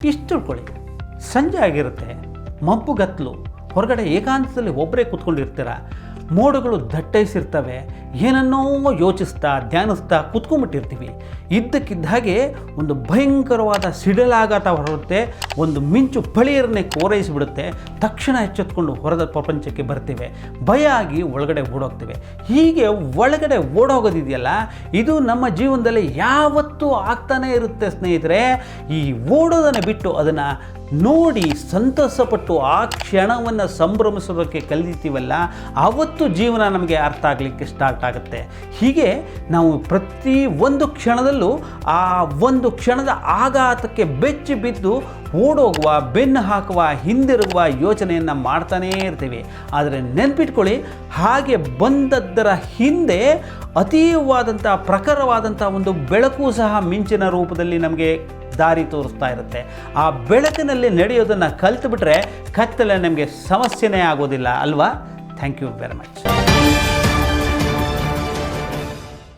ಇಷ್ಟು ತಿಳ್ಕೊಳ್ಳಿ ಸಂಜೆ ಆಗಿರುತ್ತೆ ಮಬ್ಬುಗತ್ತಲು ಹೊರಗಡೆ ಏಕಾಂತದಲ್ಲಿ ಒಬ್ಬರೇ ಕೂತ್ಕೊಂಡಿರ್ತೀರ? ಮೋಡಗಳು ದಟ್ಟೈಸಿರ್ತವೆ, ಏನನ್ನೋ ಯೋಚಿಸ್ತಾ, ಧ್ಯಾನಿಸ್ತಾ ಕೂತ್ಕೊಂಡ್ಬಿಟ್ಟಿರ್ತೀವಿ. ಇದ್ದಕ್ಕಿದ್ದ ಹಾಗೆ ಒಂದು ಭಯಂಕರವಾದ ಸಿಡಿಲಾಘಾತ ಹೊರಡುತ್ತೆ, ಒಂದು ಮಿಂಚು ಪಳಿಯರನ್ನೇ ಕೋರೈಸಿಬಿಡುತ್ತೆ, ತಕ್ಷಣ ಎಚ್ಚೆತ್ಕೊಂಡು ಹೊರದ ಪ್ರಪಂಚಕ್ಕೆ ಬರ್ತೀವಿ. ಭಯ ಆಗಿ ಒಳಗಡೆ ಓಡೋಗ್ತೀವಿ. ಹೀಗೆ ಒಳಗಡೆ ಓಡೋಗೋದಿದೆಯಲ್ಲ, ಇದು ನಮ್ಮ ಜೀವನದಲ್ಲಿ ಯಾವತ್ತೂ ಆಗ್ತಾನೇ ಇರುತ್ತೆ ಸ್ನೇಹಿತರೆ. ಈ ಓಡೋದನ್ನು ಬಿಟ್ಟು ಅದನ್ನು ನೋಡಿ ಸಂತಸಪಟ್ಟು ಆ ಕ್ಷಣವನ್ನು ಸಂಭ್ರಮಿಸೋದಕ್ಕೆ ಕಲಿತೀವಲ್ಲ ಆವತ್ತು ಜೀವನ ನಮಗೆ ಅರ್ಥ ಆಗಲಿಕ್ಕೆ ಸ್ಟಾರ್ಟ್ ಆಗುತ್ತೆ. ಹೀಗೆ ನಾವು ಪ್ರತಿ ಒಂದು ಕ್ಷಣದಲ್ಲೂ ಆ ಒಂದು ಕ್ಷಣದ ಆಘಾತಕ್ಕೆ ಬೆಚ್ಚಿ ಬಿದ್ದು ಓಡೋಗುವ, ಬೆನ್ನು ಹಾಕುವ, ಹಿಂದಿರುಗುವ ಯೋಚನೆಯನ್ನು ಮಾಡ್ತಾನೇ ಇರ್ತೀವಿ. ಆದರೆ ನೆನ್ಪಿಟ್ಕೊಳ್ಳಿ, ಹಾಗೆ ಬಂದದ್ದರ ಹಿಂದೆ ಅತೀವವಾದಂಥ ಪ್ರಖರವಾದಂಥ ಒಂದು ಬೆಳಕು ಸಹ ಮಿಂಚಿನ ರೂಪದಲ್ಲಿ ನಮಗೆ ದಾರಿ ತೋರಿಸ್ತಾ ಇರುತ್ತೆ. ಆ ಬೆಳಕಿನಲ್ಲಿ ನಡೆಯೋದನ್ನು ಕಲ್ತುಬಿಟ್ರೆ ಕತ್ತಲೆ ನಮಗೆ ಸಮಸ್ಯೆನೇ ಆಗೋದಿಲ್ಲ, ಅಲ್ವಾ? Thank you very much